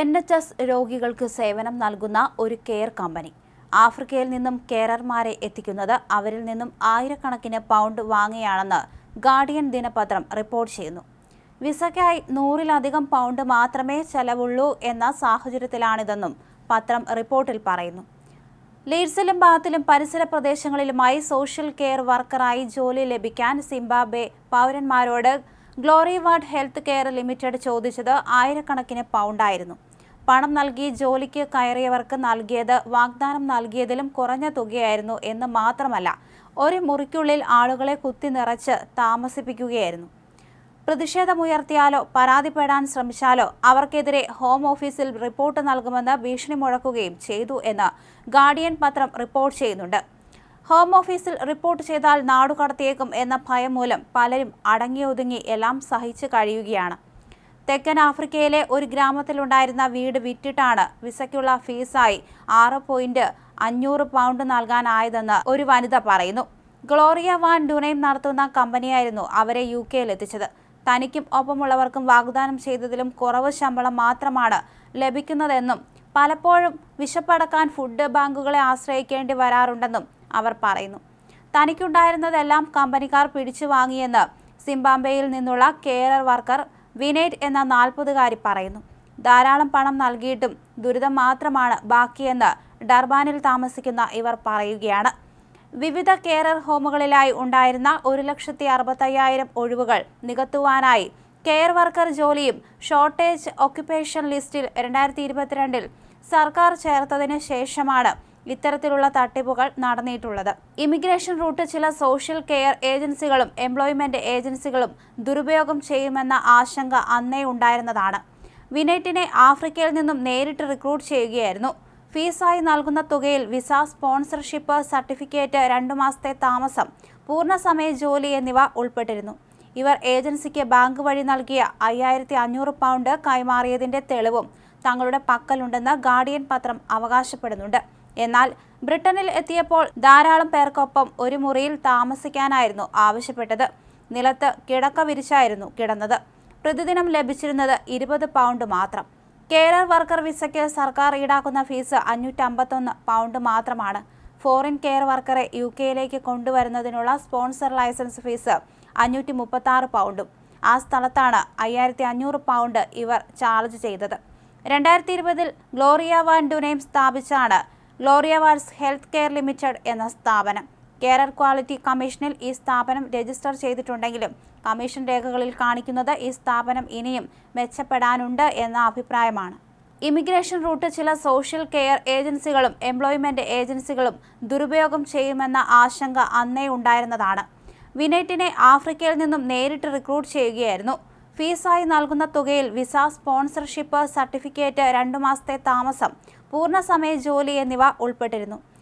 N H S രോഗികൾക്ക് സേവനം നൽകുന്ന ഒരു കെയർ കമ്പനി. ആഫ്രിക്കയിൽ നിന്നും കെയറർമാരെ എത്തിക്കുന്നത് അവരിൽ നിന്നും ആയിരക്കണക്കിന് പൗണ്ട് വാങ്ങിയാണെന്ന് ഗാർഡിയൻ ദിനപത്രം റിപ്പോർട്ട് ചെയ്യുന്നു. വിസയ്ക്കായി നൂറിലധികം പൗണ്ട് മാത്രമേ ചെലവുള്ളൂ എന്ന സാഹചര്യത്തിലാണിതെന്നും പത്രം റിപ്പോർട്ടിൽ പറയുന്നു. ലീഡ്സിലും ബാത്തിലും പരിസര പ്രദേശങ്ങളിലുമായി സോഷ്യൽ കെയർ വർക്കറായി ജോലി ലഭിക്കാൻ Zimbabwe പൗരന്മാരോട് Glory Ward health care limited ചോദിച്ചത് ആയിരക്കണക്കിന് പൗണ്ടായിരുന്നു. പണം നൽകി ജോലിക്ക് കയറിയവർക്ക് നൽകിയത് വാഗ്ദാനം നൽകിയതിലും കുറഞ്ഞ തുകയായിരുന്നു എന്ന് മാത്രമല്ല ഒരു മുറിക്കുള്ളിൽ ആളുകളെ കുത്തി നിറച്ച് താമസിപ്പിക്കുകയായിരുന്നു. പ്രതിഷേധമുയർത്തിയാലോ പരാതിപ്പെടാൻ ശ്രമിച്ചാലോ അവർക്കെതിരെ ഹോം ഓഫീസിൽ റിപ്പോർട്ട് നൽകുമെന്ന് ഭീഷണി മുഴക്കുകയും ചെയ്തു എന്ന് ഗാർഡിയൻ പത്രം റിപ്പോർട്ട് ചെയ്യുന്നുണ്ട്. ഹോം ഓഫീസിൽ റിപ്പോർട്ട് ചെയ്താൽ നാടുകടത്തിയേക്കും എന്ന ഭയം മൂലം പലരും അടങ്ങിയൊതുങ്ങി എല്ലാം സഹിച്ചു കഴിയുകയാണ്. തെക്കൻ ആഫ്രിക്കയിലെ ഒരു ഗ്രാമത്തിലുണ്ടായിരുന്ന വീട് വിറ്റിട്ടാണ് വിസയ്ക്കുള്ള ഫീസായി ആറ് പോയിന്റ് അഞ്ഞൂറ് പൗണ്ട് നൽകാനായതെന്ന് ഒരു വനിത പറയുന്നു. ഗ്ലോറിയ വാൻ ഡുനൈം നടത്തുന്ന കമ്പനിയായിരുന്നു അവരെ യു കെയിൽ എത്തിച്ചത് തനിക്കും ഒപ്പമുള്ളവർക്കും വാഗ്ദാനം ചെയ്തതിലും കുറവ് ശമ്പളം മാത്രമാണ് ലഭിക്കുന്നതെന്നും പലപ്പോഴും വിശപ്പടക്കാൻ ഫുഡ് ബാങ്കുകളെ ആശ്രയിക്കേണ്ടി വരാറുണ്ടെന്നും അവർ പറയുന്നു. തനിക്കുണ്ടായിരുന്നതെല്ലാം കമ്പനിക്കാർ പിടിച്ചു വാങ്ങിയെന്ന് സിംബാബ്വേയിൽ നിന്നുള്ള കെയർ വർക്കർ വിനേറ്റ് എന്ന നാൽപ്പതുകാരി പറയുന്നു. ധാരാളം പണം നൽകിയിട്ടും ദുരിതം മാത്രമാണ് ബാക്കിയെന്ന് ഡർബാനിൽ താമസിക്കുന്ന ഇവർ പറയുകയാണ്. വിവിധ കെയറർ ഹോമുകളിലായി ഉണ്ടായിരുന്ന ഒരു ലക്ഷത്തി അറുപത്തയ്യായിരം ഒഴിവുകൾ നികത്തുവാനായി കെയർ വർക്കർ ജോലിയും ഷോർട്ടേജ് ഓക്യുപ്പേഷൻ ലിസ്റ്റിൽ രണ്ടായിരത്തി ഇരുപത്തിരണ്ടിൽ സർക്കാർ ചേർത്തതിന് ശേഷമാണ് ഇത്തരത്തിലുള്ള തട്ടിപ്പുകൾ നടന്നിട്ടുള്ളത്. ഇമിഗ്രേഷൻ റൂട്ട് ചില സോഷ്യൽ കെയർ ഏജൻസികളും എംപ്ലോയ്മെന്റ് ഏജൻസികളും ദുരുപയോഗം ചെയ്യുമെന്ന ആശങ്ക അന്നേ ഉണ്ടായിരുന്നതാണ്. വിനൈറ്റിനെ ആഫ്രിക്കയിൽ നിന്നും നേരിട്ട് റിക്രൂട്ട് ചെയ്യുകയായിരുന്നു. ഫീസായി നൽകുന്ന തുകയിൽ വിസ സ്പോൺസർഷിപ്പ് സർട്ടിഫിക്കറ്റ് രണ്ടു മാസത്തെ താമസം പൂർണസമയ ജോലി എന്നിവ ഉൾപ്പെട്ടിരുന്നു. ഇവർ ഏജൻസിക്ക് ബാങ്ക് വഴി നൽകിയ അയ്യായിരത്തി അഞ്ഞൂറ് പൗണ്ട് കൈമാറിയതിന്റെ തെളിവും തങ്ങളുടെ പക്കലുണ്ടെന്ന് ഗാർഡിയൻ പത്രം അവകാശപ്പെടുന്നുണ്ട്. എന്നാൽ ബ്രിട്ടനിൽ എത്തിയപ്പോൾ ധാരാളം പേർക്കൊപ്പം ഒരു മുറിയിൽ താമസിക്കാനായിരുന്നു ആവശ്യപ്പെട്ടത്. നിലത്ത് കിടക്ക വിരിച്ചായിരുന്നു കിടന്നത്. പ്രതിദിനം ലഭിച്ചിരുന്നത് ഇരുപത് പൗണ്ട് മാത്രം. കെയർ വർക്കർ വിസയ്ക്ക് സർക്കാർ ഈടാക്കുന്ന ഫീസ് അഞ്ഞൂറ്റമ്പത്തൊന്ന് പൗണ്ട് മാത്രമാണ്. ഫോറിൻ കെയർ വർക്കറെ യു കെയിലേക്ക് കൊണ്ടുവരുന്നതിനുള്ള സ്പോൺസർ ലൈസൻസ് ഫീസ് അഞ്ഞൂറ്റി മുപ്പത്തി പൗണ്ടും. ആ സ്ഥലത്താണ് അയ്യായിരത്തി അഞ്ഞൂറ് പൗണ്ട് ഇവർ ചാർജ് ചെയ്തത്. രണ്ടായിരത്തി ഇരുപതിൽ Gloria van സ്ഥാപിച്ചാണ് Gloria Wards health care limited എന്ന സ്ഥാപനം. കെയർ ക്വാളിറ്റി കമ്മീഷനിൽ ഈ സ്ഥാപനം രജിസ്റ്റർ ചെയ്തിട്ടുണ്ടെങ്കിലും കമ്മീഷൻ രേഖകളിൽ കാണിക്കുന്നത് ഈ സ്ഥാപനം ഇനിയും മെച്ചപ്പെടാനുണ്ട് എന്ന അഭിപ്രായമാണ്. ഇമിഗ്രേഷൻ റൂട്ട് ചില സോഷ്യൽ കെയർ ഏജൻസികളും എംപ്ലോയ്മെന്റ് ഏജൻസികളും ദുരുപയോഗം ചെയ്യുമെന്ന ആശങ്ക അന്നേ ഉണ്ടായിരുന്നതാണ്. വിനേറ്റിനെ ആഫ്രിക്കയിൽ നിന്നും നേരിട്ട് റിക്രൂട്ട് ചെയ്യുകയായിരുന്നു. ഫീസായി നൽകുന്ന തുകയിൽ വിസ സ്പോൺസർഷിപ്പ് സർട്ടിഫിക്കറ്റ് രണ്ടു മാസത്തെ താമസം പൂർണസമയ ജോലി എന്നിവ ഉൾപ്പെട്ടിരുന്നു.